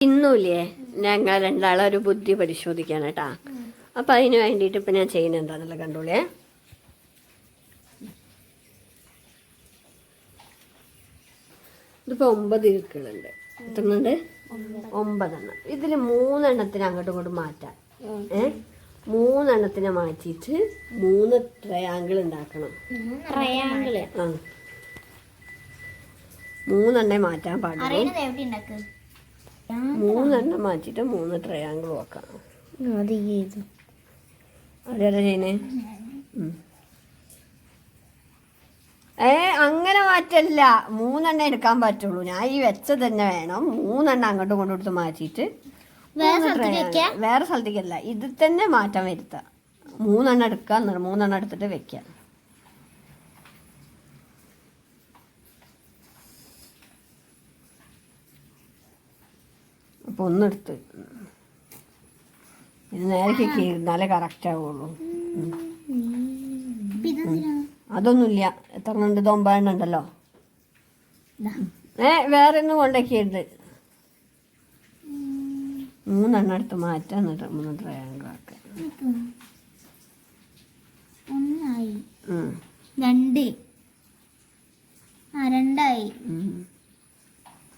ഇന്നുമില്ലേ ഞങ്ങൾ രണ്ടാളും ഒരു ബുദ്ധി പരിശോധിക്കാൻ കേട്ടാ അപ്പൊ അതിന് വേണ്ടിയിട്ട് ഇപ്പൊ ഞാൻ ചെയ്യുന്ന എന്താണെന്നുള്ള കണ്ടോളേ? ഇതിപ്പോ ഒമ്പത് ഇരിക്കുന്നുണ്ട് എത്തുന്നുണ്ട് ഒമ്പതെണ്ണം. ഇതിൽ മൂന്നെണ്ണത്തിന് അങ്ങോട്ടും ഇങ്ങോട്ടും മാറ്റാം. ഏ? മൂന്നെണ്ണത്തിനെ മാറ്റിയിട്ട് മൂന്ന് ട്രയാങ്കിൾ ഉണ്ടാക്കണം. ട്രയാങ്കിൾ ആ. മൂന്നെണ്ണേ മാറ്റാൻ പാടില്ല മൂന്നെണ്ണം മാറ്റിയിട്ട് മൂന്ന് ട്രയാങ്കിൾ വെക്കാം. അത് ചെയ്തു. ഏ അങ്ങനെ മാറ്റല്ല. മൂന്നെണ്ണം എടുക്കാൻ പറ്റുള്ളൂ. ഞാൻ ഈ വെച്ച തന്നെ വേണം. മൂന്നെണ്ണം അങ്ങോട്ടും ഇങ്ങോട്ടും എടുത്ത് മാറ്റിയിട്ട് വേറെ സ്ഥലത്തേക്കല്ല ഇത് തന്നെ മാറ്റം വരുത്താം. മൂന്നെണ്ണം എടുക്കാന്ന് നിർ- മൂന്നെണ്ണം എടുത്തിട്ട് വെക്കാം. അപ്പൊ ഒന്നെടുത്ത് ഇത് നേരേക്ക് ഇരുന്നാലേ കറക്റ്റ് ആവുള്ളൂ. അതൊന്നുമില്ല. എത്ര കണ്ട് ഉണ്ടല്ലോ. ഏ വേറെ ഒന്നും കൊണ്ടൊക്കെയുണ്ട് മൂന്നെണ്ണം എടുത്ത് മാറ്റാൻ മൂന്ന് ട്രയാങ്കിൾ ആക്കാം. ഒന്നായി. രണ്ട്. ആ രണ്ടായി ഉം.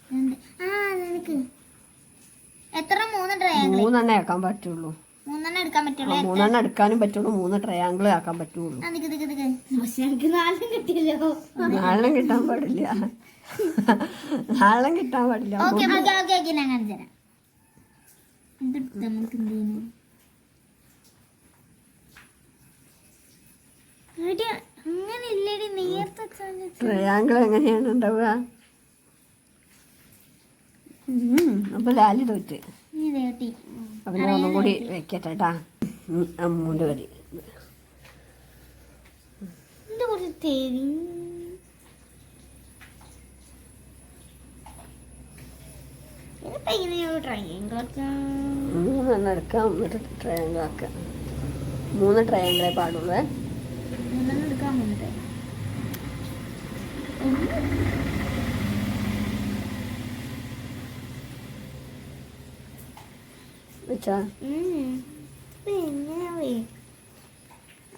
രണ്ട് ആ നിനക്ക് എത്ര മൂന്ന് ട്രയാങ്കിൾ മൂന്നെണ്ണേ ആക്കാൻ പറ്റുള്ളൂ. മൂന്നെണ്ണം എടുക്കാൻ പറ്റുള്ളൂ മൂന്നെണ്ണം എടുക്കാനും പറ്റുള്ളൂ. മൂന്ന് ട്രയാങ്കിൾ ആക്കാൻ പറ്റുള്ളൂ. നാളെ കിട്ടാൻ പാടില്ല. നാളെ കിട്ടാൻ പാടില്ല. ട്രയാങ്കിൾ എങ്ങനെയാണ് ഉണ്ടാവുക? അപ്പൊ ലാലി തോറ്റ്. നീ ദേട്ടി അപ്പൊ ഒന്നും കൂടി വെക്കട്ടെ കേട്ടാ അമ്മൂന്റെ എടുക്കാം. എന്നിട്ട് ട്രയാങ്കിൾ ആക്കാം മൂന്ന് ട്രയാങ്കിളേ പാടുള്ളൂ. മൂന്നെണ്ണം എടുക്കാൻ വെച്ചാ പിന്നെ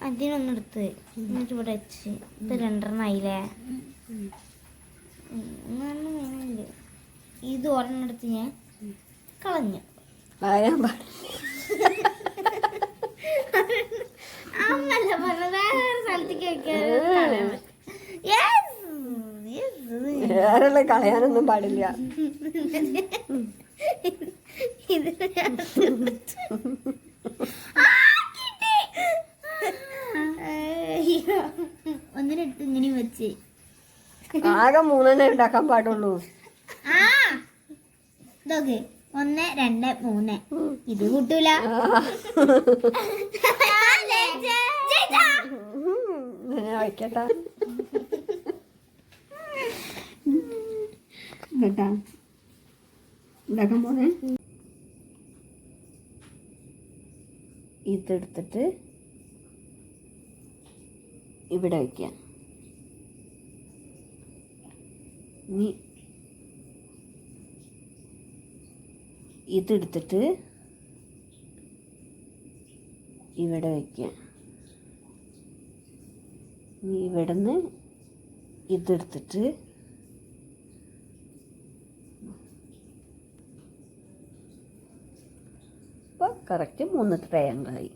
അതിനൊന്നെടുത്ത് എന്നിട്ട് ഇവിടെ വെച്ച്. ഇത് രണ്ടെണ്ണം ആയില്ലേ? ഉം, ഒരെണ്ണം വേണമെങ്കിൽ ഇത് ഒരെണ്ണം എടുത്ത് ഞാൻ കളഞ്ഞു. പറയാൻ അമ്മല്ല സ്ഥലത്തേക്ക് വെക്കാൻ. വേറെ കളയാനൊന്നും പാടില്ല. ഒന്നിനെടുത്ത് ഇങ്ങനെ വെച്ച്. ആകെ മൂന്നെണ്ണേ ഉണ്ടാക്കാൻ പാടുള്ളൂ. ആ. ഇതൊക്കെ. ഒന്ന് രണ്ട് മൂന്ന്. ഇത് കൂട്ടൂല. വയ്ക്കട്ടാ കേട്ടാ ഉണ്ടാക്കാൻ പോണേ? ഇതെടുത്തിട്ട് ഇവിടെ വയ്ക്കുക ഇനി ഇതെടുത്തിട്ട് ഇവിടെ വയ്ക്കുക ഇനി ഇവിടുന്ന് ഇതെടുത്തിട്ട് കറക്റ്റ് മൂന്ന് ട്രയാങ്കിളായി